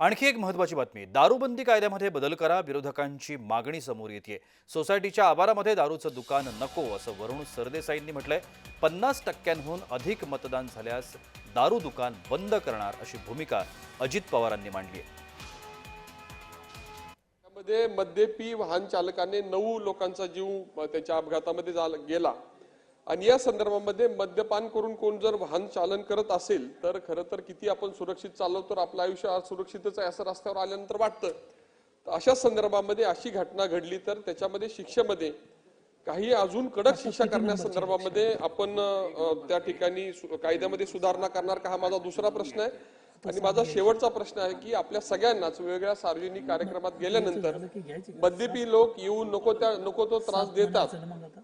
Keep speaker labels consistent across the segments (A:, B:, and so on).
A: आणखी एक महत्त्वाची बातमी. दारूबंदी कायद्यामध्ये बदल करा विरोधकांची मागणी समोर येते सोसायटीच्या आवारामध्ये दारूचं दुकान नको असं वरुण सरदेसाईंनी म्हटलंय. पन्नास टक्क्यांहून अधिक मतदान झाल्यास दारू दुकान बंद करणार अशी भूमिका अजित पवारांनी मांडली आहे.
B: त्यामध्ये मद्यपी वाहन चालकाने नऊ लोकांचा जीव त्याच्या अपघातामध्ये झाला गेला. आणि या संदर्भामध्ये मद्यपान करून कोण जर वाहन चालन करत असेल तर खरं तर किती आपण सुरक्षित चालवतो तर आपलं आयुष्य आज सुरक्षितच आहे असं रस्त्यावर आल्यानंतर वाटतं. तर अशा संदर्भामध्ये अशी घटना घडली तर त्याच्यामध्ये शिक्षेमध्ये काही अजून कडक शिक्षा करण्यासंदर्भामध्ये आपण त्या ठिकाणी कायद्यामध्ये सुधारणा करणार का हा माझा दुसरा प्रश्न आहे. आणि माझा शेवटचा प्रश्न आहे की आपल्या सगळ्यांनाच वेगवेगळ्या सार्वजनिक कार्यक्रमात गेल्यानंतर मद्यपी लोक येऊन नको त्या नको तो त्रास देतात.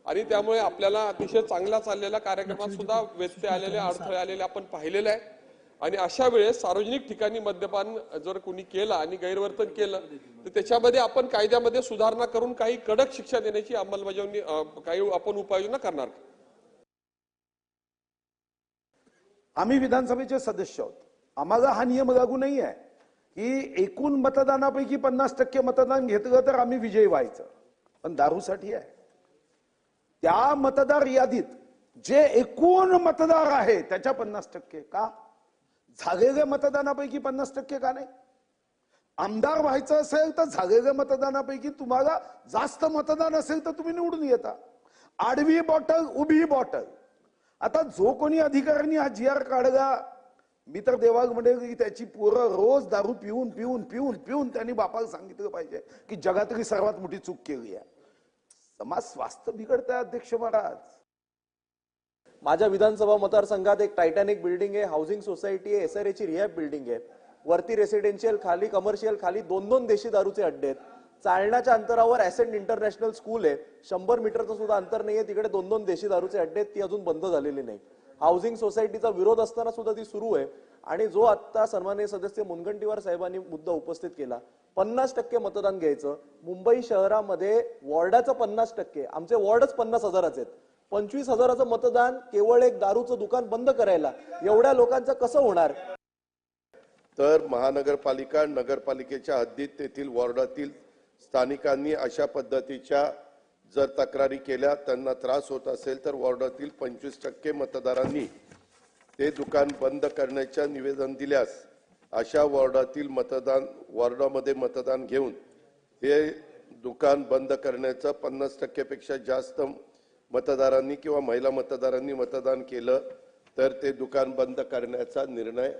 B: आणि त्यामुळे आपल्याला अतिशय चांगला चाललेल्या कार्यक्रमात सुद्धा व्यत्यय आलेले अडथळे आलेले आपण पाहिलेले आहे. आणि अशा वेळेस सार्वजनिक ठिकाणी मद्यपान जर कोणी केलं आणि गैरवर्तन केलं तर त्याच्यामध्ये आपण कायद्यामध्ये सुधारणा करून काही कडक शिक्षा देण्याची अंमलबजावणी काही आपण उपाययोजना करणार का?
C: आम्ही विधानसभेचे सदस्य आहोत. आम्हाला हा नियम लागू नाही आहे. की एकूण मतदानापैकी पन्नास टक्के मतदान घेतलं तर आम्ही विजयी व्हायचं. पण दारूसाठी आहे. त्या मतदार यादीत जे एकूण मतदार आहे त्याच्या पन्नास टक्के का? झालेल्या मतदानापैकी पन्नास टक्के का नाही? आमदार व्हायचं असेल तर झालेल्या मतदानापैकी तुम्हाला जास्त मतदान असेल तर तुम्ही निवडून येता. आडवी बॉटल उभी बॉटल. आता जो कोणी अधिकाऱ्यांनी हा जी आर काढला मी तर देवाग म्हणजे की त्याची पोरं रोज दारू पिऊन पिऊन पिऊन पिऊन त्यांनी बापाला सांगितलं पाहिजे की जगातली सर्वात मोठी चूक केली आहे. समाज स्वास्थ्य बिघडतंय अध्यक्ष महाराज.
D: माझ्या विधानसभा मतदारसंघात एक टायटॅनिक बिल्डिंग आहे हाऊसिंग सोसायटी आहे एस ची रिहॅब बिल्डिंग आहे. वरती रेसिडेन्शियल खाली कमर्शियल खाली दोन दोन देशी दारूचे अड्डे आहेत. चालण्याच्या अंतरावर ॲसेंट इंटरनॅशनल स्कूल आहे. शंभर मीटरचं सुद्धा अंतर नाहीये तिकडे दोन दोन देशी दारूचे अड्डे आहेत ती अजून बंद झालेली नाही हाऊसिंग सोसायटीचा विरोध असताना सुद्धा ती सुरू आहे. आणि जो आता सन्माननीय सदस्य मुनगंटीवार साहेबांनी मुद्दा उपस्थित केला पन्नास टक्के मतदान घ्यायचं. मुंबई शहरामध्ये वॉर्डाचं पन्नास टक्के. आमचे वॉर्डच पन्नास हजाराचे आहेत. पंचवीस हजाराचं मतदान केवळ एक दारूचं दुकान बंद करायला. एवढ्या लोकांचं कसं होणार?
E: तर महानगरपालिका नगरपालिकेच्या हद्दीत तेथील वॉर्डातील स्थानिकांनी अशा पद्धतीच्या जर तक्रारी केल्या त्यांना त्रास होत असेल तर वॉर्डातील पंचवीस टक्के मतदारांनी ते दुकान बंद करण्याच्या निवेदन दिल्यास अशा वॉर्डातील मतदान वॉर्डामध्ये मतदान घेऊन हे दुकान बंद करण्याचं पन्नास टक्केपेक्षा जास्त मतदारांनी किंवा महिला मतदारांनी मतदान केलं तर ते दुकान बंद करण्याचा निर्णय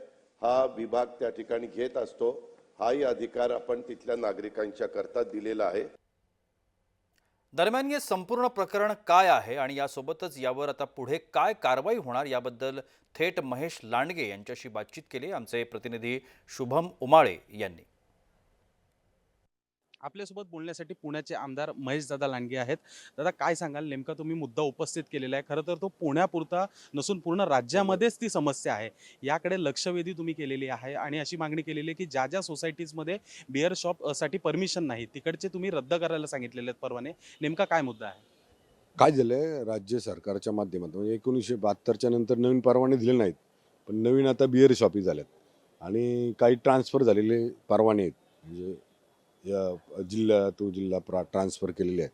E: हा विभाग त्या ठिकाणी घेत असतो. हाही अधिकार आपण तिथल्या नागरिकांच्या करता दिलेला आहे.
A: दरम्यान हे संपूर्ण प्रकरण काय आहे आणि यासोबतच यावर आता पुढे काय कारवाई होणार याबद्दल थेट महेश लांडगे यांच्याशी बातचीत केली. आमचे प्रतिनिधी शुभम उमाळे यांनी.
F: आपल्यासोबत बोलण्यासाठी पुण्याचे आमदार महेश दादा लांडगे आहेत. दादा काय सांगाल? नेमका तुम्ही मुद्दा उपस्थित केलेला आहे. खरं तर तो पुण्यापुरता नसून पूर्ण राज्यामध्येच ती समस्या आहे. याकडे लक्षवेधी तुम्ही केलेली आहे आणि अशी मागणी केलेली आहे की ज्या ज्या सोसायटीजमध्ये बिअर शॉपसाठी परमिशन नाही तिकडचे तुम्ही रद्द करायला सांगितलेले आहेत परवाने. नेमका काय मुद्दा आहे?
G: काय झालंय? राज्य सरकारच्या माध्यमातून म्हणजे एकोणीसशे बहात्तरच्या नंतर नवीन परवाने दिले नाहीत पण नवीन आता बिअर शॉपी झाल्यात. आणि काही ट्रान्सफर झालेले परवाने आहेत. म्हणजे या जिल्हा तो जिल्हा प्रा ट्रान्सफर केलेले आहेत.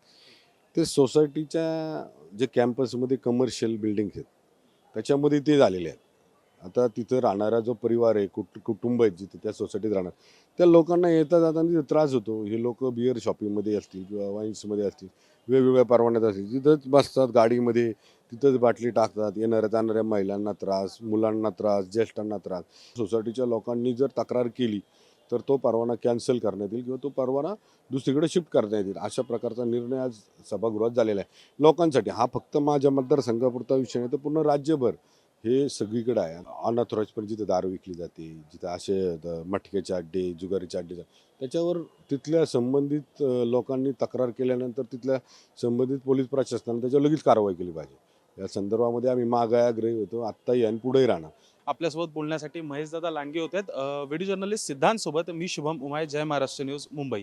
G: ते सोसायटीच्या जे कॅम्पसमध्ये कमर्शियल बिल्डिंग्स आहेत त्याच्यामध्ये ते झालेले आहेत. आता तिथं राहणारा जो परिवार आहे कुट कुटुंब आहेत जिथे त्या सोसायटीत राहणार त्या लोकांना येता जाताना तिथं त्रास होतो. हे लोक बिअर शॉपिंगमध्ये असतील किंवा वाईन्समध्ये असतील वेगवेगळ्या परवान्यात असतील तिथंच बसतात गाडीमध्ये तिथंच बाटली टाकतात. येणाऱ्या जाणाऱ्या महिलांना त्रास मुलांना त्रास ज्येष्ठांना त्रास. सोसायटीच्या लोकांनी जर तक्रार केली तर तो परवाना कॅन्सल करण्यात येईल किंवा तो परवाना दुसरीकडे शिफ्ट करण्यात येईल. अशा प्रकारचा निर्णय आज सभागृहात झालेला आहे. लोकांसाठी हा फक्त माझ्या मतदारसंघापुरता विषय नाही तर पूर्ण राज्यभर हे सगळीकडे आहे. अनऑथराईज जिथं जिथे दारू विकली जाते जिथं असे द- मटक्याचे अड्डे जुगारीचे अड्डे त्याच्यावर तिथल्या संबंधित लोकांनी तक्रार केल्यानंतर तिथल्या संबंधित पोलीस प्रशासनाने त्याच्यावर लगेच कारवाई केली पाहिजे. या संदर्भामध्ये आम्ही मागायाग्रही होतो. आत्ताही आणि पुढेही राहणार.
F: आपल्यासोबत बोलण्यासाठी महेश दादा लांडगे होते व्हिडिओ जर्नलिस्ट सिद्धांत सोबत मी शुभम उमाय. जय महाराष्ट्र न्यूज मुंबई.